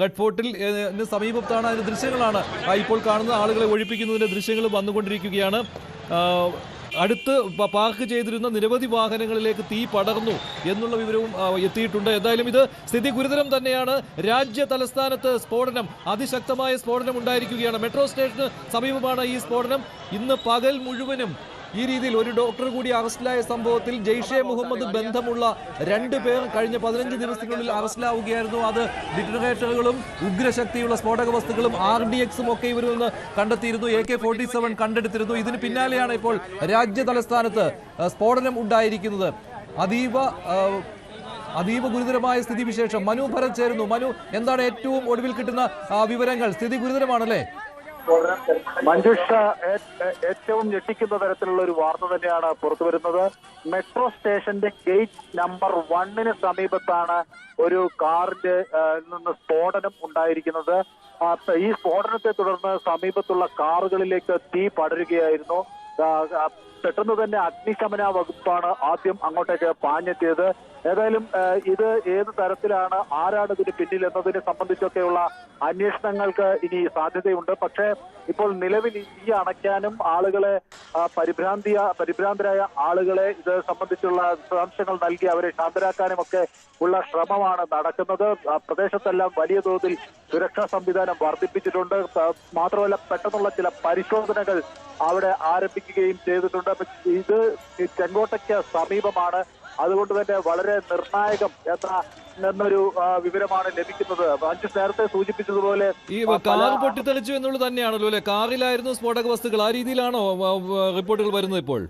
Red ഫോർട്ടിൽ സമീപത്താണ് അതിന്റെ ദൃശ്യങ്ങളാണ്. ഇപ്പോൾ കാണുന്ന ആളുകളെ ഒഴിപ്പിക്കുന്നതിന്റെ ദൃശ്യങ്ങൾ വന്നുകൊണ്ടിരിക്കുകയാണ്. അടുത്ത് പാർക്ക് ചെയ്തിരുന്ന നിരവധി വാഹനങ്ങളിലേക്ക് തീ പടർന്നു എന്നുള്ള വിവരവും എത്തിയിട്ടുണ്ട്. എന്തായാലും ഇത് സ്ഥിതി ഗുരുതരം തന്നെയാണ്. രാജ്യ തലസ്ഥാനത്ത് സ്ഫോടനം അതിശക്തമായ സ്ഫോടനം ഉണ്ടായിരിക്കുകയാണ്. മെട്രോ സ്റ്റേഷന് സമീപമാണ് ഈ സ്ഫോടനം. ഇന്ന് പകൽ മുഴുവനും ഈ രീതിയിൽ ഒരു ഡോക്ടർ കൂടി അറസ്റ്റിലായ സംഭവത്തിൽ ജെയ്ഷെ മുഹമ്മദ് ബന്ധമുള്ള രണ്ട് പേർ കഴിഞ്ഞ പതിനഞ്ച് ദിവസത്തിനുള്ളിൽ അറസ്റ്റിലാവുകയായിരുന്നു. അത് ഡിറ്റനറേറ്ററുകളും ഉഗ്രശക്തിയുള്ള സ്ഫോടക വസ്തുക്കളും ആർ ഡി എക്സും ഒക്കെ ഇവരിൽ നിന്ന് കണ്ടെത്തിയിരുന്നു. എ കെ ഫോർട്ടി സെവൻ കണ്ടെടുത്തിരുന്നു. ഇതിന് പിന്നാലെയാണ് ഇപ്പോൾ രാജ്യ തലസ്ഥാനത്ത് സ്ഫോടനം ഉണ്ടായിരിക്കുന്നത്. അതീവ അതീവ ഗുരുതരമായ സ്ഥിതിവിശേഷം. മനു ഭരത് ചേരുന്നു. മനു എന്താണ് ഏറ്റവും ഒടുവിൽ കിട്ടുന്ന വിവരങ്ങൾ? സ്ഥിതി ഗുരുതരമാണല്ലേ? മഞ്ജുഷ ഏറ്റവും ഞെട്ടിക്കുന്ന തരത്തിലുള്ള ഒരു വാർത്ത തന്നെയാണ് പുറത്തു വരുന്നത്. മെട്രോ സ്റ്റേഷന്റെ ഗേറ്റ് നമ്പർ വണ്ണിന് സമീപത്താണ് ഒരു കാറിന്റെ നിന്ന് സ്ഫോടനം ഉണ്ടായിരിക്കുന്നത്. ഈ സ്ഫോടനത്തെ തുടർന്ന് സമീപത്തുള്ള കാറുകളിലേക്ക് തീ പടരുകയായിരുന്നു. പെട്ടെന്ന് തന്നെ അഗ്നിശമന വകുപ്പാണ് ആദ്യം അങ്ങോട്ടേക്ക് പാഞ്ഞെത്തിയത്. ഏതായാലും ഇത് ഏത് തരത്തിലാണ് ആരാണ് ഇതിന് പിന്നിൽ എന്നതിനെ സംബന്ധിച്ചൊക്കെയുള്ള അന്വേഷണങ്ങൾക്ക് ഇനി സാധ്യതയുണ്ട്. പക്ഷേ ഇപ്പോൾ നിലവിൽ ഈ അണയ്ക്കാനും ആളുകളെ പരിഭ്രാന്തിയ പരിഭ്രാന്തരായ ആളുകളെ ഇത് സംബന്ധിച്ചുള്ള വിശദാംശങ്ങൾ നൽകി അവരെ ശാന്തരാക്കാനും ഒക്കെ ഉള്ള ശ്രമമാണ് നടക്കുന്നത്. പ്രദേശത്തെല്ലാം വലിയ തോതിൽ സുരക്ഷാ സംവിധാനം വർദ്ധിപ്പിച്ചിട്ടുണ്ട്. മാത്രമല്ല പെട്ടെന്നുള്ള ചില പരിശോധനകൾ അവിടെ ആരംഭിക്കുകയും ചെയ്തിട്ടുണ്ട്. ഇത് ചെങ്കോട്ടയ്ക്ക് സമീപമാണ്. അതുകൊണ്ട് തന്നെ വളരെ നിർണായകം എന്ന എന്നൊരു വിവരമാണ് ലഭിക്കുന്നത്. അഞ്ചു നേരത്തെ സൂചിപ്പിച്ചതുപോലെ ഈ കാർ പൊട്ടിത്തെളിച്ചു എന്നുള്ളത് തന്നെയാണല്ലോ അല്ലെ? കാറിലായിരുന്നു സ്ഫോടക വസ്തുക്കൾ ആ രീതിയിലാണോ റിപ്പോർട്ടുകൾ വരുന്നത് ഇപ്പോൾ?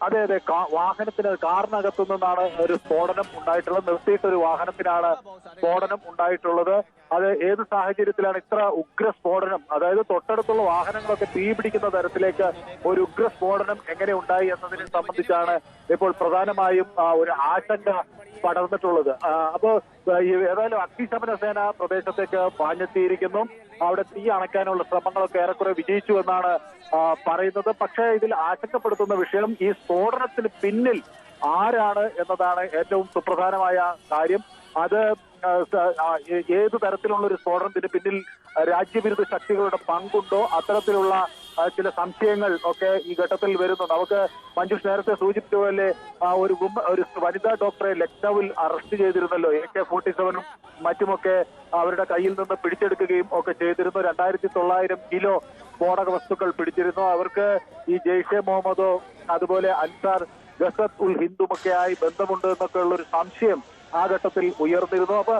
അതെ അതെ. വാഹനത്തിന് കാറിനകത്തു നിന്നാണ് ഒരു സ്ഫോടനം ഉണ്ടായിട്ടുള്ളത്. നിർത്തിയിട്ട ഒരു വാഹനത്തിനാണ് സ്ഫോടനം ഉണ്ടായിട്ടുള്ളത്. അത് ഏത് സാഹചര്യത്തിലാണ് ഇത്ര ഉഗ്ര സ്ഫോടനം? അതായത് തൊട്ടടുത്തുള്ള വാഹനങ്ങളൊക്കെ തീ പിടിക്കുന്ന തരത്തിലേക്ക് ഒരു ഉഗ്ര സ്ഫോടനം എങ്ങനെ ഉണ്ടായി എന്നതിനെ സംബന്ധിച്ചാണ് ഇപ്പോൾ പ്രധാനമായും ഒരു ആശങ്ക പടർന്നിട്ടുള്ളത്. അപ്പോൾ ഏതായാലും അഗ്നിശമന സേന പ്രദേശത്തേക്ക് പാഞ്ഞെത്തിയിരിക്കുന്നു. അവിടെ തീ അണയ്ക്കാനുള്ള ശ്രമങ്ങളൊക്കെ ഏറെക്കുറെ വിജയിച്ചു എന്നാണ് പറയുന്നത്. പക്ഷേ ഇതിൽ ആശങ്കപ്പെടുത്തുന്ന വിഷയം ഈ സ്ഫോടനത്തിന് പിന്നിൽ ആരാണ് എന്നതാണ് ഏറ്റവും സുപ്രധാനമായ കാര്യം. അത് ഏത് തരത്തിലുള്ള ഒരു സ്ഫോടനത്തിന് പിന്നിൽ രാജ്യവിരുദ്ധ ശക്തികളുടെ പങ്കുണ്ടോ? അത്തരത്തിലുള്ള ചില സംശയങ്ങൾ ഒക്കെ ഈ ഘട്ടത്തിൽ വരുന്നു നമുക്ക് മഞ്ജുഷ് നേരത്തെ സൂചിപ്പിച്ച പോലെ ആ, ഒരു ഒരു വനിതാ ഡോക്ടറെ ലക്നൌവിൽ അറസ്റ്റ് ചെയ്തിരുന്നല്ലോ എ കെ ഫോർട്ടി സെവനും മറ്റുമൊക്കെ അവരുടെ കയ്യിൽ നിന്ന് പിടിച്ചെടുക്കുകയും ഒക്കെ ചെയ്തിരുന്നു. രണ്ടായിരത്തി തൊള്ളായിരം കിലോ സ്ഫോടക വസ്തുക്കൾ പിടിച്ചിരുന്നു. അവർക്ക് ഈ ജെയ്ഷെ മുഹമ്മദോ അതുപോലെ അൻസാർ ഗസത് ഉൽ ഹിന്ദുമൊക്കെയായി ബന്ധമുണ്ട് എന്നൊക്കെ ഉള്ള ഒരു സംശയം ആ ഘട്ടത്തിൽ ഉയർന്നിരുന്നു. അപ്പൊ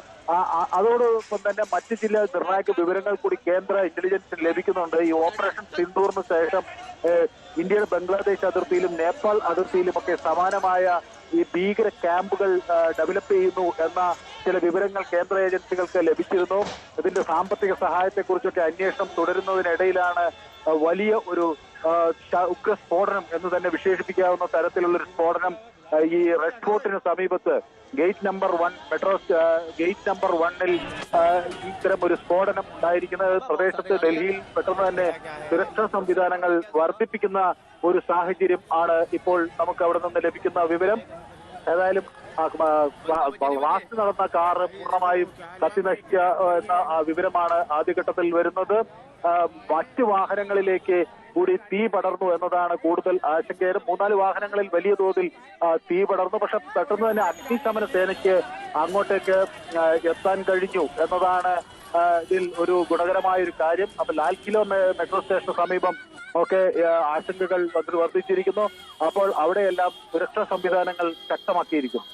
അതോടൊപ്പം തന്നെ മറ്റ് ചില നിർണായക വിവരങ്ങൾ കൂടി കേന്ദ്ര ഇന്റലിജൻസിന് ലഭിക്കുന്നുണ്ട്. ഈ ഓപ്പറേഷൻ സിന്ദൂറിന് ശേഷം ഇന്ത്യയുടെ ബംഗ്ലാദേശ് അതിർത്തിയിലും നേപ്പാൾ അതിർത്തിയിലും ഒക്കെ സമാനമായ ഈ ഭീകര ക്യാമ്പുകൾ ഡെവലപ്പ് ചെയ്യുന്നു എന്ന ചില വിവരങ്ങൾ കേന്ദ്ര ഏജൻസികൾക്ക് ലഭിച്ചിരുന്നു. ഇതിന്റെ സാമ്പത്തിക സഹായത്തെക്കുറിച്ചൊക്കെ അന്വേഷണം തുടരുന്നതിനിടയിലാണ് വലിയ ഒരു ഉഗ്ര സ്ഫോടനം എന്ന് തന്നെ വിശേഷിപ്പിക്കാവുന്ന തരത്തിലുള്ള ഒരു സ്ഫോടനം ഈ റെഡ് ഫോർട്ടിന് സമീപത്ത് gate number one metro gate number വണ്ണിൽ ഇത്തരം ഒരു സ്ഫോടനം ഉണ്ടായിരിക്കുന്നത് പ്രദേശത്ത് ഡൽഹിയിൽ പെട്ടെന്ന് തന്നെ സുരക്ഷാ സംവിധാനങ്ങൾ വർദ്ധിപ്പിക്കുന്ന ഒരു സാഹചര്യം ആണ് ഇപ്പോൾ നമുക്ക് അവിടെ നിന്ന് ലഭിക്കുന്ന വിവരം. ഏതായാലും ബ്ലാസ്റ്റ് നടന്ന കാറ് പൂർണമായും കത്തി നശിച്ച എന്ന വിവരമാണ് ആദ്യഘട്ടത്തിൽ വരുന്നത്. മറ്റ് വാഹനങ്ങളിലേക്ക് കൂടി തീ പടർന്നു എന്നതാണ് കൂടുതൽ ആശങ്കയിലും മൂന്നാൽ വാഹനങ്ങളിൽ വലിയ തോതിൽ തീ പടർന്നു. പക്ഷെ പെട്ടെന്ന് തന്നെ അഗ്നിശമന സേനയ്ക്ക് അങ്ങോട്ടേക്ക് എത്താൻ കഴിഞ്ഞു എന്നതാണ് ഇതിൽ ഒരു ഗുണകരമായ ഒരു കാര്യം. അപ്പൊ ലാൽ കിലോ മെട്രോ സ്റ്റേഷന് സമീപം ഒക്കെ ആശങ്കകൾ വർദ്ധിച്ചിരിക്കുന്നു. അപ്പോൾ അവിടെയെല്ലാം സുരക്ഷാ സംവിധാനങ്ങൾ ശക്തമാക്കിയിരിക്കുന്നു.